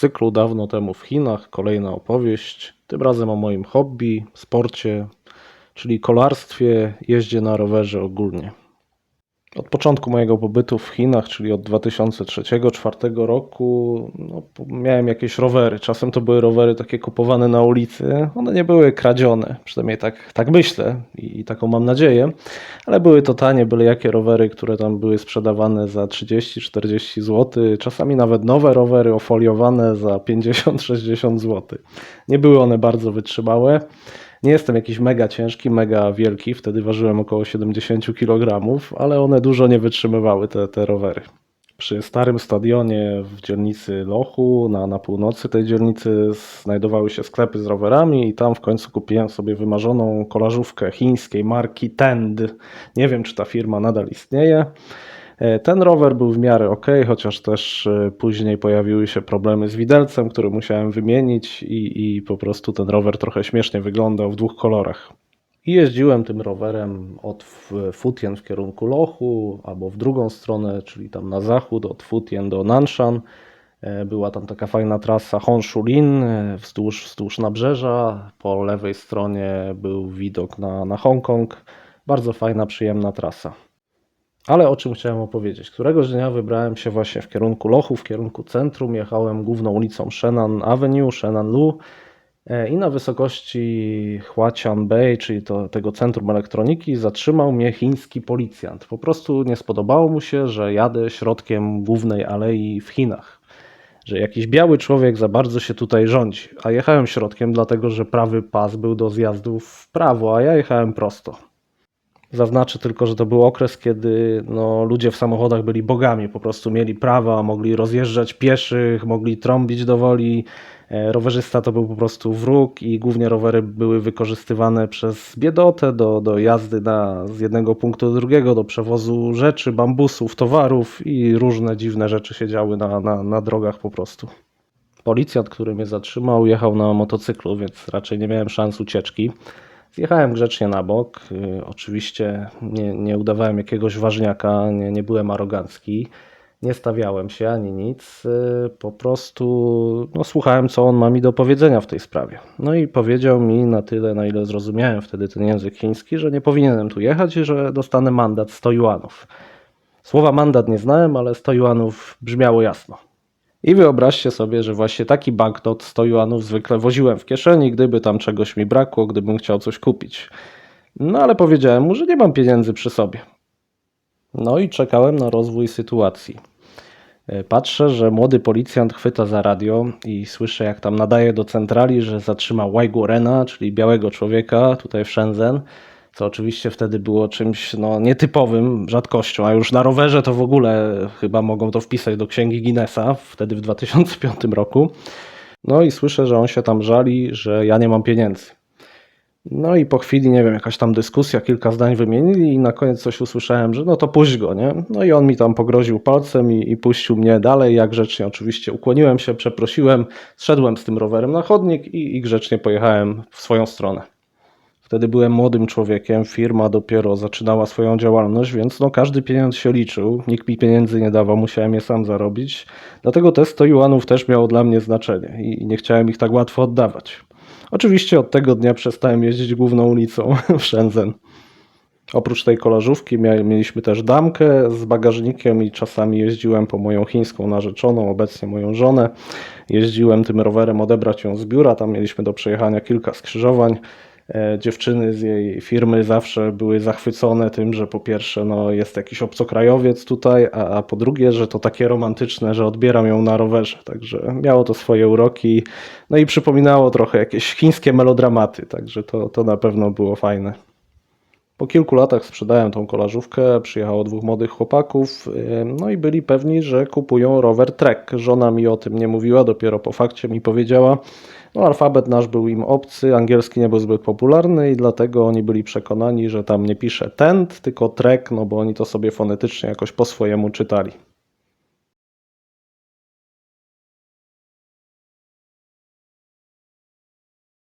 cyklu Dawno temu w Chinach kolejna opowieść. Tym razem o moim hobby, sporcie, czyli kolarstwie, jeździe na rowerze ogólnie. Od początku mojego pobytu w Chinach, czyli od 2003-2004 roku, no, miałem jakieś rowery. Czasem to były rowery takie kupowane na ulicy. One nie były kradzione, przynajmniej tak, tak myślę i, i taką mam nadzieję, ale były to tanie, byle jakie rowery, które tam były sprzedawane za 30-40 zł. Czasami nawet nowe rowery ofoliowane za 50-60 zł. Nie były one bardzo wytrzymałe. Nie jestem jakiś mega ciężki, mega wielki, wtedy ważyłem około 70 kg, ale one dużo nie wytrzymywały, te, te rowery. Przy starym stadionie w dzielnicy Lochu, na, na północy tej dzielnicy, znajdowały się sklepy z rowerami i tam w końcu kupiłem sobie wymarzoną kolażówkę chińskiej marki Tend. Nie wiem, czy ta firma nadal istnieje. E, Ten rower był w miarę ok, chociaż też e, później pojawiły się problemy z widelcem, który musiałem wymienić i, i po prostu ten rower trochę śmiesznie wyglądał w dwóch kolorach. I jeździłem tym rowerem od Futien w kierunku Lochu, albo w drugą stronę, czyli tam na zachód, od Futien do Nanshan. E, Była tam taka fajna trasa Honshulin wzdłuż, wzdłuż nabrzeża. Po lewej stronie był widok na, na Hongkong. Bardzo fajna, przyjemna trasa. Ale o czym chciałem opowiedzieć? Któregoś dnia wybrałem się właśnie w kierunku Lochu, w kierunku centrum. Jechałem główną ulicą Shenan Avenue, Shenan Lu e, i na wysokości Huatian Bay, czyli to, tego centrum elektroniki, zatrzymał mnie chiński policjant. Po prostu nie spodobało mu się, że jadę środkiem głównej alei w Chinach. Że jakiś biały człowiek za bardzo się tutaj rządzi. A jechałem środkiem, dlatego że prawy pas był do zjazdu w prawo, a ja jechałem prosto. Zaznaczę tylko, że to był okres, kiedy no, ludzie w samochodach byli bogami, po prostu mieli prawa, mogli rozjeżdżać pieszych, mogli trąbić do woli. E, Rowerzysta to był po prostu wróg i głównie rowery były wykorzystywane przez biedotę do, do jazdy na, z jednego punktu do drugiego, do przewozu rzeczy, bambusów, towarów i różne dziwne rzeczy się działy na, na, na drogach po prostu. Policjant, który mnie zatrzymał, jechał na motocyklu, więc raczej nie miałem szans ucieczki. Zjechałem grzecznie na bok. Y, Oczywiście nie, nie udawałem jakiegoś ważniaka, nie, nie byłem arogancki. Nie stawiałem się ani nic. y, Po prostu no, słuchałem, co on ma mi do powiedzenia w tej sprawie. No i powiedział mi na tyle, na ile zrozumiałem wtedy ten język chiński, że nie powinienem tu jechać i że dostanę mandat 100 juanów. Słowa mandat nie znałem, ale 100 juanów brzmiało jasno. I wyobraźcie sobie, że właśnie taki banknot 100 juanów zwykle woziłem w kieszeni, gdyby tam czegoś mi brakło, gdybym chciał coś kupić. No ale powiedziałem mu, że nie mam pieniędzy przy sobie. No i czekałem na rozwój sytuacji. E, Patrzę, że młody policjant chwyta za radio i słyszę, jak tam nadaje do centrali, że zatrzymał Wajgurena, czyli białego człowieka tutaj w Shenzhen, co oczywiście wtedy było czymś no, nietypowym, rzadkością, a już na rowerze to w ogóle chyba mogą to wpisać do księgi Guinnessa, wtedy w 2005 roku. No i słyszę, że on się tam żali, że ja nie mam pieniędzy. No i po chwili, nie wiem, jakaś tam dyskusja, kilka zdań wymienili i na koniec coś usłyszałem, że no to puść go, nie? No i on mi tam pogroził palcem i, i puścił mnie dalej, jak grzecznie oczywiście ukłoniłem się, przeprosiłem, zszedłem z tym rowerem na chodnik i, i grzecznie pojechałem w swoją stronę. Wtedy byłem młodym człowiekiem, firma dopiero zaczynała swoją działalność, więc no każdy pieniądz się liczył, nikt mi pieniędzy nie dawał, musiałem je sam zarobić. Dlatego te 100 juanów też miało dla mnie znaczenie i nie chciałem ich tak łatwo oddawać. Oczywiście od tego dnia przestałem jeździć główną ulicą w Shenzhen. Oprócz tej kolażówki mieliśmy też damkę z bagażnikiem i czasami jeździłem po moją chińską narzeczoną, obecnie moją żonę. Jeździłem tym rowerem odebrać ją z biura, tam mieliśmy do przejechania kilka skrzyżowań. E, Dziewczyny z jej firmy zawsze były zachwycone tym, że po pierwsze no, jest jakiś obcokrajowiec tutaj, a, a po drugie, że to takie romantyczne, że odbieram ją na rowerze. Także miało to swoje uroki. No i przypominało trochę jakieś chińskie melodramaty, także to, to na pewno było fajne. Po kilku latach sprzedałem tą kolażówkę, przyjechało dwóch młodych chłopaków, yy, no i byli pewni, że kupują rower Trek. Żona mi o tym nie mówiła, dopiero po fakcie mi powiedziała. No, alfabet nasz był im obcy, angielski nie był zbyt popularny i dlatego oni byli przekonani, że tam nie pisze tent, tylko Trek, no bo oni to sobie fonetycznie jakoś po swojemu czytali.